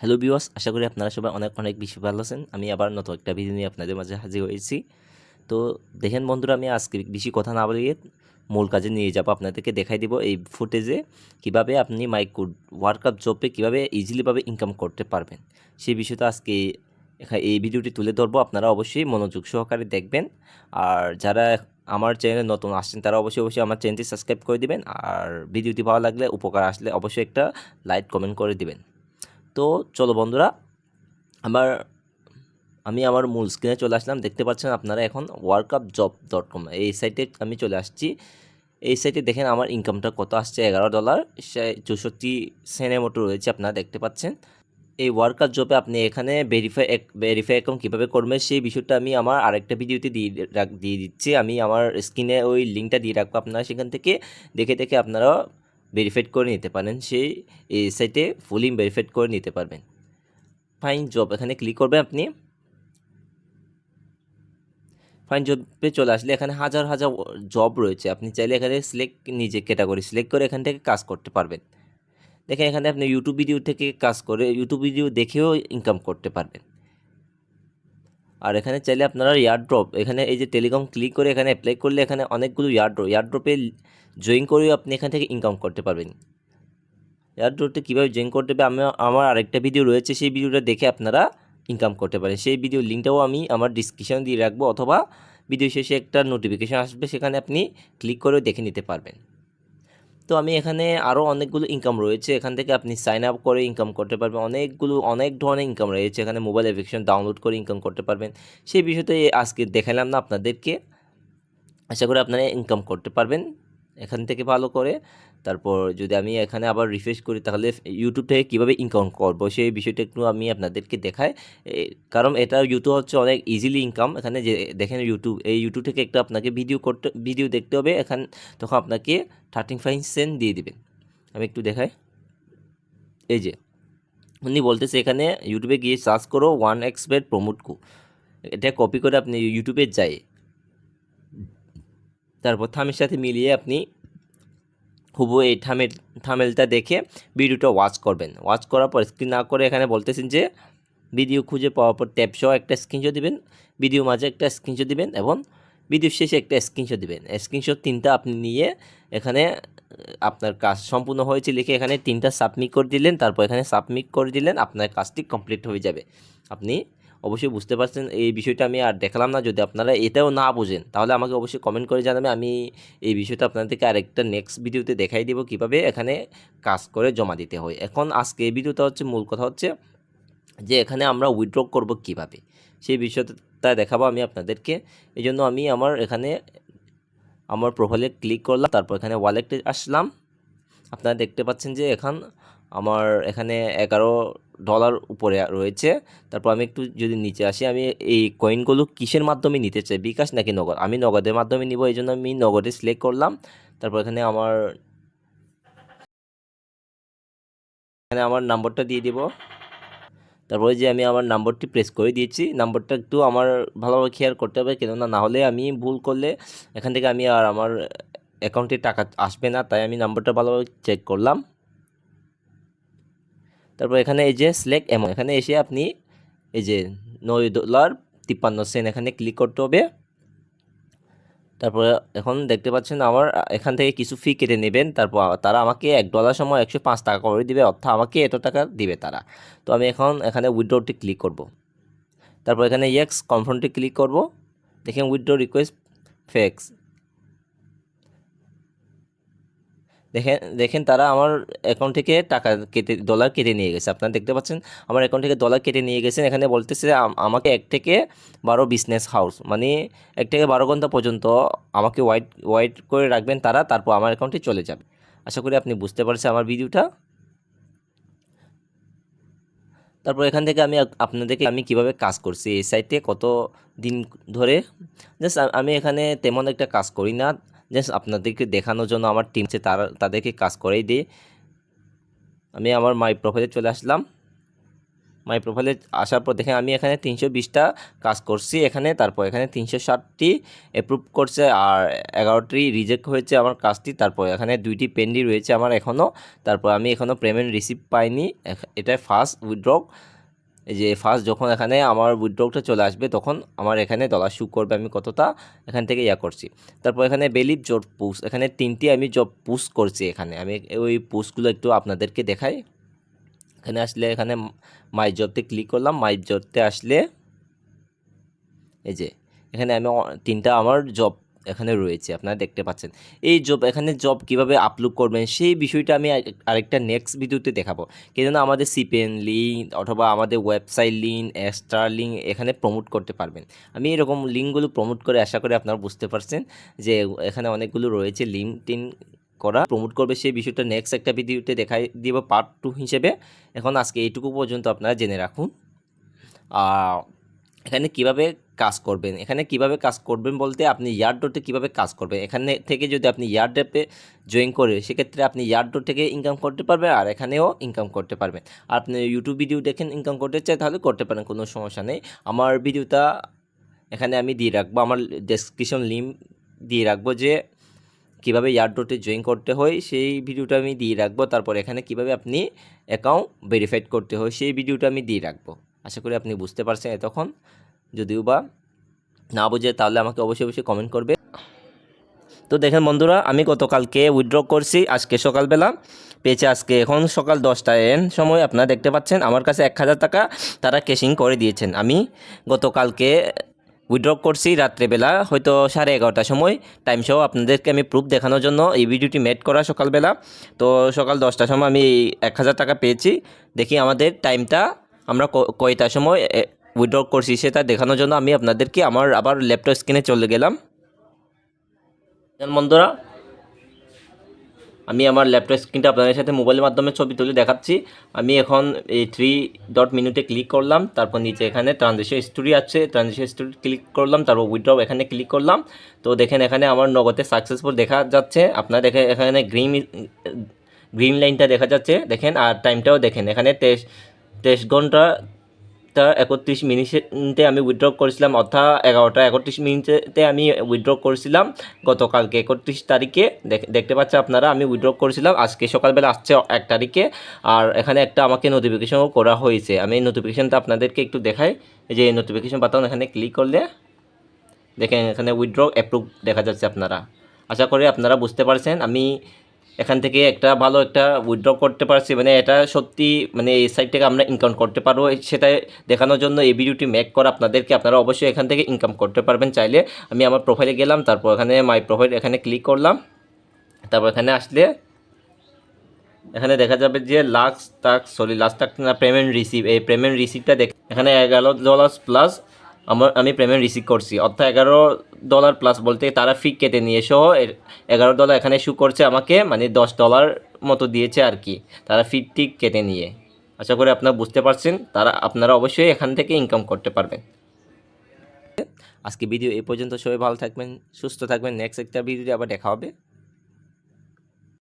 Hello বিওয়াস আশা করি আপনারা সবাই অনেক অনেক বেশি ভালো আছেন। আমি আবার নতুন একটা ভিডিও নিয়ে আপনাদের মাঝে হাজির হয়েছি। তো দেখেন বন্ধুরা, আমি আজকে বেশি কথা না বলিয়ে মূল কাজে নিয়ে যাব। আপনাদেরকে দেখাই দিব এই ফুটেজে কীভাবে আপনি মাইকুড ওয়ার্কআপ জবে কীভাবে ইজিলিভাবে ইনকাম করতে পারবেন। সেই বিষয়টা আজকে এই ভিডিওটি তুলে ধরবো। আপনারা অবশ্যই মনোযোগ সহকারে দেখবেন। আর যারা আমার চ্যানেলে নতুন আসছেন, তারা অবশ্যই অবশ্যই আমার চ্যানেলটি সাবস্ক্রাইব করে দিবেন। আর ভিডিওটি ভালো লাগলে, উপকার আসলে অবশ্যই একটা লাইক কমেন্ট করে দিবেন। তো চলো বন্ধুরা, আমার, আমি আমার মূল স্ক্রিনে চলে আসলাম। দেখতে পাচ্ছেন আপনারা এখন ওয়ার্কআপ জব ডট কম এই সাইটে আমি চলে আসছি। এই সাইটে দেখেন আমার ইনকামটা কত আসছে? এগারো ডলার চৌষট্টি সেনের মতো রয়েছে, আপনারা দেখতে পাচ্ছেন। এই ওয়ার্কআপ জবে আপনি এখানে ভেরিফাই ভেরিফাই অ্যাকাউন্ট কীভাবে করবেন, সেই বিষয়টা আমি আমার আরেকটা ভিডিওতে দিয়ে দিয়ে দিচ্ছি। আমি আমার স্ক্রিনে ওই লিঙ্কটা দিয়ে রাখব আপনারা সেখান থেকে। দেখে দেখে আপনারা ভেরিফাইড করে নিতে পারেন, সেই সাইটে ফুলি ভেরিফাইড করে নিতে পারবেন। ফাইন জব এখানে ক্লিক করবেন আপনি। ফাইন জবে চলে আসলে এখানে হাজার হাজার জব রয়েছে, আপনি চাইলে এখানে সিলেক্ট নিজে ক্যাটাগরি সিলেক্ট করে এখান থেকে কাজ করতে পারবেন। দেখেন এখানে আপনি ইউটিউব ভিডিও থেকে কাজ করে ইউটিউব ভিডিও দেখেও ইনকাম করতে পারবেন। আর এখানে চাইলে আপনারা ইয়ারড্রপ এখানে এই যে টেলিকম ক্লিক করে এখানে অ্যাপ্লাই করলে এখানে অনেকগুলো ইয়ারড্রপ ইয়ারড্রপে জয়েন করেও আপনি এখান থেকে ইনকাম করতে পারবেন। এয়ারড্রপে কীভাবে জয়েন করতে হবে? আমি, আমার আরেকটা ভিডিও রয়েছে, সেই ভিডিওটা দেখে আপনারা ইনকাম করতে পারেন। সেই ভিডিও লিঙ্কটাও আমি আমার ডিসক্রিপশন দিয়ে রাখব, অথবা ভিডিও শেষে একটা নোটিফিকেশান আসবে, সেখানে আপনি ক্লিক করে দেখে নিতে পারবেন। তো আমি এখানে আরও অনেকগুলো ইনকাম রয়েছে। এখান থেকে আপনি সাইন আপ করে ইনকাম করতে পারবেন। অনেকগুলো, অনেক ধরনের ইনকাম রয়েছে। এখানে মোবাইল অ্যাপ্লিকেশন ডাউনলোড করে ইনকাম করতে পারবেন। সেই বিষয়তে আজকে দেখালাম না আপনাদেরকে। আশা করি আপনারা ইনকাম করতে পারবেন। এখান থেকে ভালো করে। তারপর যদি আমি এখানে আবার রিফ্রেশ করি, তাহলে ইউটিউব থেকে কীভাবে ইনকাম করব? সেই বিষয়টা একটু আমি আপনাদেরকে দেখাই। কারণ এটা ইউটিউব হচ্ছে অনেক ইজিলি ইনকাম এখানে যে, দেখেন ইউটিউব এই ইউটিউব থেকে একটা আপনাকে ভিডিও করতে ভিডিও দেখতে হবে। এখান, তখন আপনাকে থার্টিন ফাইভ সেন্ট দিয়ে দিবেন আমি একটু দেখাই। এই যে, উনি বলতেছে এখানে ইউটিউবে গিয়ে সার্চ করো ওয়ান এক্স এক্সপেট প্রমোট কো। এটা কপি করে আপনি ইউটিউবে যায় তারপর থামের সাথে মিলিয়ে আপনি হুবু এই থামেল, থামেলটা দেখে ভিডিওটা ওয়াচ করবেন। ওয়াচ করার পর স্ক্রিন না করে এখানে বলতেছেন যে ভিডিও খুঁজে পাওয়ার পর ট্যাপ সহ একটা স্ক্রিনশট দিবেন ভিডিও মাঝে একটা স্ক্রিনশট দিবেন এবং ভিডিও শেষে একটা স্ক্রিনশট দিবেন। স্ক্রিনশট তিনটা আপনি নিয়ে এখানে, আপনার কাজ সম্পূর্ণ হয়েছে লিখে এখানে তিনটা সাবমিট করে দিলেন, তারপর এখানে সাবমিট করে দিলেন, আপনার কাজটি কমপ্লিট হয়ে যাবে। আপনি অবশ্যই বুঝতে পারছেন। এই বিষয়টা আমি আর দেখালাম না। যদি আপনারা এটাও না বুঝেন, তাহলে আমাকে অবশ্যই কমেন্ট করে জানাবে আমি এই বিষয়টা আপনাদেরকে আরেকটা নেক্সট ভিডিওতে দেখাই দেবো কীভাবে এখানে কাজ করে জমা দিতে হয়। এখন আজকে এই ভিডিওটা হচ্ছে, মূল কথা হচ্ছে যে এখানে আমরা উইথড্র করব কীভাবে? সেই বিষয়টা দেখাবো আমি আপনাদেরকে। এই জন্য আমি আমার এখানে আমার প্রোফাইলে ক্লিক করলাম, তারপর এখানে ওয়ালেটে আসলাম। আপনারা দেখতে পাচ্ছেন যে এখন আমার এখানে এগারো ডলার উপরে রয়েছে। তারপর আমি একটু যদি নিচে আসি, আমি এই কয়েনগুলো কিসের মাধ্যমে নিতে চাই? বিকাশ নাকি নগদ? আমি নগদের মাধ্যমে নিব, এই জন্য আমি নগদে সিলেক্ট করলাম। তারপর এখানে আমার এখানে আমার নাম্বারটা দিয়ে দিব। তারপরে যে আমি আমার নাম্বারটি প্রেস করে দিয়েছি নাম্বারটা একটু আমার ভালোভাবে খেয়াল করতে হবে, কেননা না হলে আমি ভুল করলে এখান থেকে আমি আর আমার অ্যাকাউন্টে টাকা আসবে না, তাই আমি নাম্বারটা ভালোভাবে চেক করলাম। তারপর এখানে এই যে সিলেক্ট অ্যামাউন্ট এখানে এসে আপনি এই যে নয় ডলার তিপ্পান্ন সেন্ট এখানে ক্লিক করতে হবে। তারপরে এখন দেখতে পাচ্ছেন আমার এখান থেকে কিছু ফি কেটে নেবেন, তারপর তারা আমাকে এক ডলার সময় একশো পাঁচ টাকা করে দিবে, অর্থাৎ আমাকে এত টাকা দিবে তারা। তো আমি এখন এখানে উইথড্রটি ক্লিক করব। তারপর এখানে ইয়েক্স কনফার্মটি ক্লিক করব। দেখেন উইথড্র রিকোয়েস্ট ফেক্স দেখেন দেখেন তারা আমার অ্যাকাউন্ট থেকে টাকা কেটে ডলার কেটে নিয়ে গেছে। আপনারা দেখতে পাচ্ছেন, আমার অ্যাকাউন্ট থেকে ডলার কেটে নিয়ে গেছেন এখানে বলতেছে আমাকে এক থেকে বারো বিজনেস হাউস মানে এক থেকে বারো ঘণ্টা পর্যন্ত আমাকে ওয়াইট ওয়াইট করে রাখবেন তারা, তারপর আমার অ্যাকাউন্টে চলে যাবে। আশা করি আপনি বুঝতে পারছেন আমার ভিডিওটা তারপর এখান থেকে আমি আপনাদেরকে আমি কীভাবে কাজ করছি, এই সাইটে কত দিন ধরে? জাস্ট আমি এখানে তেমন একটা কাজ করি না। জাস্ট আপনাদেরকে দেখানোর জন্য আমার টিম আছে, তারা, তাদেরকে কাজ করেই দিই আমি আমার মাই প্রোফাইলে চলে আসলাম। মাই প্রোফাইলে আসার পর দেখেন আমি এখানে তিনশো বিশটা কাজ করছি এখানে, তারপর এখানে তিনশো ষাটটি অ্যাপ্রুভ করছে আর এগারোটি রিজেক্ট হয়েছে আমার কাজটি, তারপর এখানে দুইটি পেন্ডি রয়েছে আমার এখনও তারপর আমি এখনও পেমেন্ট রিসিভ পাইনি। এটা ফার্স্ট উইথড্র এই যে ফার্স্ট যখন এখানে আমার উইথড্রটা চলে আসবে, তখন আমার এখানে ডলার শু করবে আমি কতটা? এখান থেকে ইয়া করছি। তারপর এখানে বেলিভ জব পুস এখানে তিনটি আমি জব পুশ করছি এখানে। আমি ওই পুসগুলো একটু আপনাদেরকে দেখাই। এখানে আসলে এখানে মাই জবতে ক্লিক করলাম মাই জবতে আসলে এই যে, এখানে আমি তিনটা আমার জব এখানে রয়েছে, আপনারা দেখতে পাচ্ছেন। এই জব এখানে জব কীভাবে আপলোড করবেন, সেই বিষয়টা আমি আরেকটা নেক্সট ভিডিওতে দেখাবো। কেননা আমাদের সিপেন লিঙ্ক অথবা আমাদের ওয়েবসাইট লিঙ্ক এক্সট্রা লিঙ্ক এখানে প্রমোট করতে পারবেন। আমি এরকম লিঙ্কগুলো প্রমোট করে আশা করি আপনারা বুঝতে পারছেন যে এখানে অনেকগুলো রয়েছে লিঙ্ক টিন করা। প্রমোট করবে সেই বিষয়টা নেক্সট একটা ভিডিওতে দেখাই দিব পার্ট টু হিসেবে। এখন আজকে এইটুকু পর্যন্ত আপনারা জেনে রাখুন। এখানে কীভাবে কাজ করবেন। এখানে কীভাবে কাজ করবেন বলতে আপনি ইয়ারডোতে কীভাবে কাজ করবেন? এখানে থেকে যদি আপনি ইয়ারডেপে জয়েন করে সেক্ষেত্রে আপনি ইয়ারডো থেকে ইনকাম করতে পারবেন আর এখানেও ইনকাম করতে পারবেন। আপনি ইউটিউব ভিডিও দেখেন ইনকাম করতে চাই তাহলে করতে পারেন, কোনো সমস্যা নেই। আমার ভিডিওটা এখানে আমি দিয়ে রাখব, আমার ডেসক্রিপশন লিঙ্ক দিয়ে রাখব যে কীভাবে ইয়ারডোতে জয়েন করতে হয়, সেই ভিডিওটা আমি দিয়ে রাখব। তারপর এখানে কীভাবে আপনি অ্যাকাউন্ট ভেরিফাইড করতে হয়, সেই ভিডিওটা আমি দিয়ে রাখব। আশা করি আপনি বুঝতে পারছেন এতক্ষণ। যদিও বা না বুঝে, তাহলে আমাকে অবশ্যই অবশ্যই কমেন্ট করবে। তো দেখেন বন্ধুরা, আমি গতকালকে উইথড্র করছি, আজকে সকালবেলা। পেয়েছে আজকে এখন সকাল দশটায় সময়, আপনারা দেখতে পাচ্ছেন, আমার কাছে এক হাজার টাকা তারা ক্যাশিং করে দিয়েছেন। আমি গতকালকে উইথড্র করছি, রাত্রেবেলা, হয়তো সাড়ে এগারোটার সময়। টাইম সহ আপনাদেরকে আমি প্রুফ দেখানোর জন্য এই ভিডিওটি মেড করা সকালবেলা। তো সকাল দশটার সময় আমি এক হাজার টাকা পেয়েছি। দেখি আমাদের টাইমটা আমরা কয়টার সময় উইথড্র করছি, সেটা দেখানোর জন্য আমি আপনাদেরকে আমার আবার ল্যাপটপ স্ক্রিনে চলে গেলাম। বন্ধুরা, আমি আমার ল্যাপটপ স্ক্রিনটা আপনাদের সাথে মোবাইলের মাধ্যমে ছবি তুলে দেখাচ্ছি। আমি এখন এই থ্রি ডট মিনিটে ক্লিক করলাম, তারপর নিচে এখানে ট্রানজেকশন স্টোরি আছে ট্রানজেকশন স্টোরি ক্লিক করলাম, তারপর উইথড্র এখানে ক্লিক করলাম। তো দেখেন এখানে আমার নগদে সাকসেসফুল দেখা যাচ্ছে, আপনার দেখে এখানে গ্রিন গ্রিন লাইনটা দেখা যাচ্ছে, দেখেন, আর টাইমটাও দেখেন, এখানে তেইশ তেইশ ঘণ্টা তা একত্রিশ মিনিটে আমি উইথড্র করেছিলাম অর্থাৎ এগারোটা। একত্রিশ মিনিটে আমি উইথড্র করেছিলাম গতকালকে। একত্রিশ তারিখে দেখ- দেখতে পাচ্ছেন আপনারা, আমি উইথড্র করেছিলাম। আজকে সকালবেলা আসছে এক তারিখে। আর এখানে একটা আমাকে নোটিফিকেশনও করা হয়েছে। আমি এই নোটিফিকেশনটা আপনাদেরকে একটু দেখাই। যে নোটিফিকেশন বাটন এখানে ক্লিক করলে দেখেন এখানে উইথড্র অ্যাপ্রুভ দেখা যাচ্ছে আপনারা। আশা করি আপনারা বুঝতে পারছেন। আমি এখান থেকে একটা ভালো একটা উইথড্র করতে পারছি। মানে এটা সত্যি মানে এই সাইট থেকে আমরা ইনকাম করতে পারব। সেটা দেখানোর জন্য এই ভিডিওটি মেক করা আপনাদেরকে। আপনারা অবশ্যই এখান থেকে ইনকাম করতে পারবেন চাইলে। আমি আমার প্রোফাইলে গেলাম, তারপর এখানে মাই প্রোফাইল এখানে ক্লিক করলাম। তারপর এখানে আসলে এখানে দেখা যাবে যে লাক্স টাক সরি লাস্ট টাক না পেমেন্ট রিসিভ এই পেমেন্ট রিসিভটা দেখ এখানে এগারো ডলার প্লাস আমার, আমি পেমেন্ট রিসিভ করছি। অর্থাৎ এগারো ডলার প্লাস বলতে তারা ফি কেটে নিয়ে সহ এগারো ডলার এখানে শু করছে আমাকে মানে দশ ডলার মতো দিয়েছে আর কি। তারা ফি ঠিক কেটে নিয়ে। আশা করি আপনারা বুঝতে পারছেন, তারা, আপনারা অবশ্যই এখান থেকে ইনকাম করতে পারবেন। আজকে ভিডিও এই পর্যন্ত সবাই ভালো থাকবেন, সুস্থ থাকবেন। নেক্সট একটা ভিডিও আবার দেখা হবে।